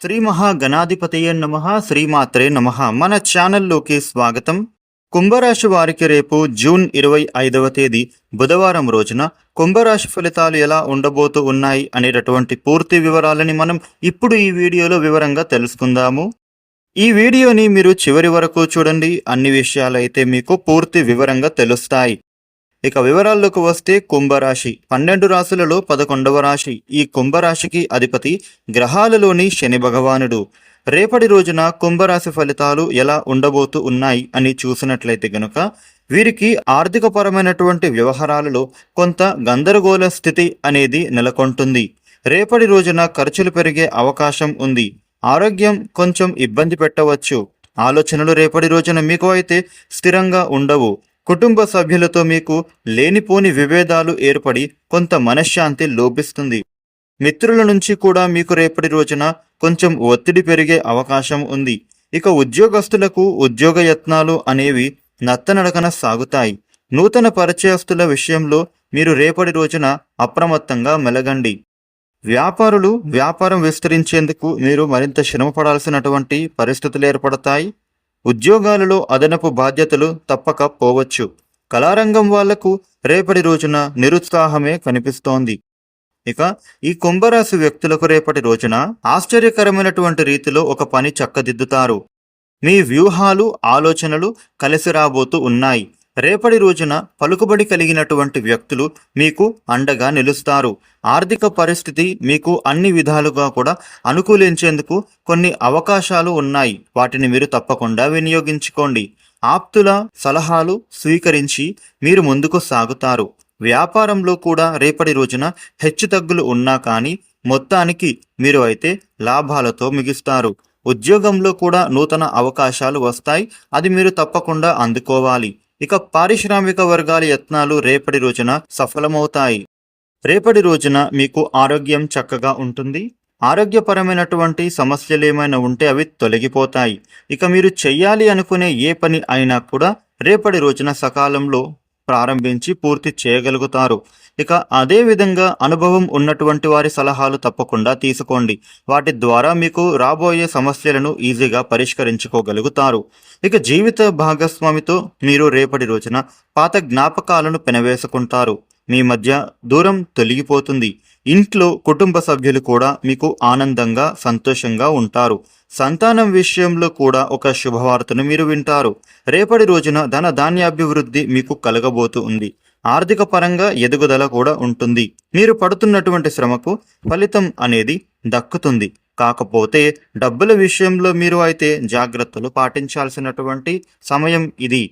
శ్రీ మహాగణాధిపతయ నమ శ్రీమాత్రే నమ. మన ఛానల్లోకి స్వాగతం. కుంభరాశి వారికి రేపు జూన్ ఇరవై ఐదవ తేదీ బుధవారం రోజున కుంభరాశి ఫలితాలు ఎలా ఉండబోతూ ఉన్నాయి అనేటటువంటి పూర్తి వివరాలని మనం ఇప్పుడు ఈ వీడియోలో వివరంగా తెలుసుకుందాము. ఈ వీడియోని మీరు చివరి వరకు చూడండి. అన్ని విషయాలైతే మీకు పూర్తి వివరంగా తెలుస్తాయి. ఇక వివరాల్లోకి వస్తే కుంభరాశి. పన్నెండు రాశులలో పదకొండవ రాశి. ఈ కుంభరాశికి అధిపతి గ్రహాలలోని శని భగవానుడు. రేపటి రోజున కుంభరాశి ఫలితాలు ఎలా ఉండబోతూ ఉన్నాయి అని చూసినట్లయితే గనుక వీరికి ఆర్థికపరమైనటువంటి వ్యవహారాలలో కొంత గందరగోళ స్థితి అనేది నెలకొంటుంది. రేపటి రోజున ఖర్చులు పెరిగే అవకాశం ఉంది. ఆరోగ్యం కొంచెం ఇబ్బంది పెట్టవచ్చు. ఆలోచనలు రేపటి రోజున మీకు అయితే స్థిరంగా ఉండవు. కుటుంబ సభ్యులతో మీకు లేనిపోని విభేదాలు ఏర్పడి కొంత మనశ్శాంతి లోపిస్తుంది. మిత్రుల నుంచి కూడా మీకు రేపటి రోజున కొంచెం ఒత్తిడి పెరిగే అవకాశం ఉంది. ఇక ఉద్యోగస్తులకు ఉద్యోగ యత్నాలు అనేవి నత్తనడకన సాగుతాయి. నూతన పరిచయస్తుల విషయంలో మీరు రేపటి రోజున అప్రమత్తంగా మెలగండి. వ్యాపారులు వ్యాపారం విస్తరించేందుకు మీరు మరింత శ్రమపడాల్సినటువంటి పరిస్థితులు ఏర్పడతాయి. ఉద్యోగాలలో అదనపు బాధ్యతలు తప్పక పోవచ్చు. కళారంగం వాళ్ళకు రేపటి రోజున నిరుత్సాహమే కనిపిస్తోంది. ఇక ఈ కుంభరాశి వ్యక్తులకు రేపటి రోజున ఆశ్చర్యకరమైనటువంటి రీతిలో ఒక పని చక్కదిద్దుతారు. మీ వ్యూహాలు ఆలోచనలు కలిసి రాబోతూ ఉన్నాయి. రేపటి రోజున పలుకుబడి కలిగినటువంటి వ్యక్తులు మీకు అండగా నిలుస్తారు. ఆర్థిక పరిస్థితి మీకు అన్ని విధాలుగా కూడా అనుకూలించేందుకు కొన్ని అవకాశాలు ఉన్నాయి. వాటిని మీరు తప్పకుండా వినియోగించుకోండి. ఆప్తుల సలహాలు స్వీకరించి మీరు ముందుకు సాగుతారు. వ్యాపారంలో కూడా రేపటి రోజున హెచ్చుతగ్గులు ఉన్నా కానీ మొత్తానికి మీరు అయితే లాభాలతో మిగిస్తారు. ఉద్యోగంలో కూడా నూతన అవకాశాలు వస్తాయి. అది మీరు తప్పకుండా అందుకోవాలి. ఇక పారిశ్రామిక వర్గాల యత్నాలు రేపటి రోజున సఫలమవుతాయి. రేపటి రోజున మీకు ఆరోగ్యం చక్కగా ఉంటుంది. ఆరోగ్యపరమైనటువంటి సమస్యలు ఏమైనా ఉంటే అవి తొలగిపోతాయి. ఇక మీరు చెయ్యాలి అనుకునే ఏ పని అయినా కూడా రేపటి రోజున సకాలంలో ప్రారంభించి పూర్తి చేయగలుగుతారు. ఇక అదే విధంగా అనుభవం ఉన్నటువంటి వారి సలహాలు తప్పకుండా తీసుకోండి. వాటి ద్వారా మీకు రాబోయే సమస్యలను ఈజీగా పరిష్కరించుకోగలుగుతారు. ఇక జీవిత భాగస్వామితో మీరు రేపటి రోజున పాత జ్ఞాపకాలను పెనవేసుకుంటారు. మీ మధ్య దూరం తొలగిపోతుంది. ఇంట్లో కుటుంబ సభ్యులు కూడా మీకు ఆనందంగా సంతోషంగా ఉంటారు. సంతానం విషయంలో కూడా ఒక శుభవార్తను మీరు వింటారు. రేపటి రోజున ధన ధాన్యాభివృద్ధి మీకు కలగబోతుంది ఆర్థిక పరంగా ఎదుగుదల కూడా ఉంటుంది. మీరు పడుతున్నటువంటి శ్రమకు ఫలితం అనేది దక్కుతుంది. కాకపోతే డబ్బుల విషయంలో మీరు అయితే జాగ్రత్తలు పాటించాల్సినటువంటి సమయం ఇది.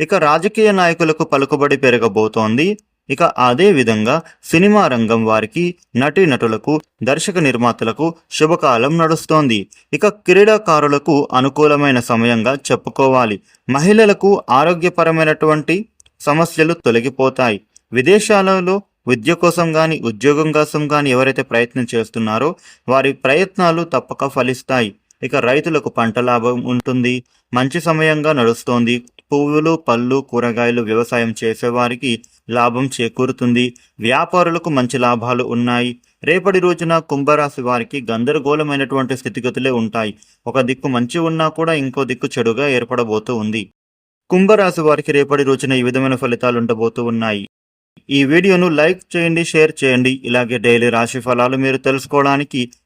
ఇక రాజకీయ నాయకులకు పలుకుబడి పెరగబోతోంది. ఇక అదే విధంగా సినిమా రంగం వారికి నటీనటులకు దర్శక నిర్మాతలకు శుభకాలం నడుస్తోంది. ఇక క్రీడాకారులకు అనుకూలమైన సమయంగా చెప్పుకోవాలి. మహిళలకు ఆరోగ్యపరమైనటువంటి సమస్యలు తొలగిపోతాయి. విదేశాలలో విద్య కోసం కానీ ఉద్యోగం కోసం కానీ ఎవరైతే ప్రయత్నం చేస్తున్నారో వారి ప్రయత్నాలు తప్పక ఫలిస్తాయి. ఇక రైతులకు పంట లాభం ఉంటుంది. మంచి సమయంగా నడుస్తోంది. పువ్వులు పళ్ళు కూరగాయలు వ్యవసాయం చేసేవారికి లాభం చేకూరుతుంది. వ్యాపారులకు మంచి లాభాలు ఉన్నాయి. రేపటి రోజున కుంభరాశి వారికి గందరగోళమైనటువంటి స్థితిగతులే ఉంటాయి. ఒక దిక్కు మంచి ఉన్నా కూడా ఇంకో దిక్కు చెడుగా ఏర్పడబోతూ ఉంది. కుంభరాశి వారికి రేపటి రోజున ఈ విధమైన ఫలితాలు ఉండబోతూ ఉన్నాయి. ఈ వీడియోను లైక్ చేయండి షేర్ చేయండి. ఇలాగే డైలీ రాశి ఫలాలు మీరు తెలుసుకోవడానికి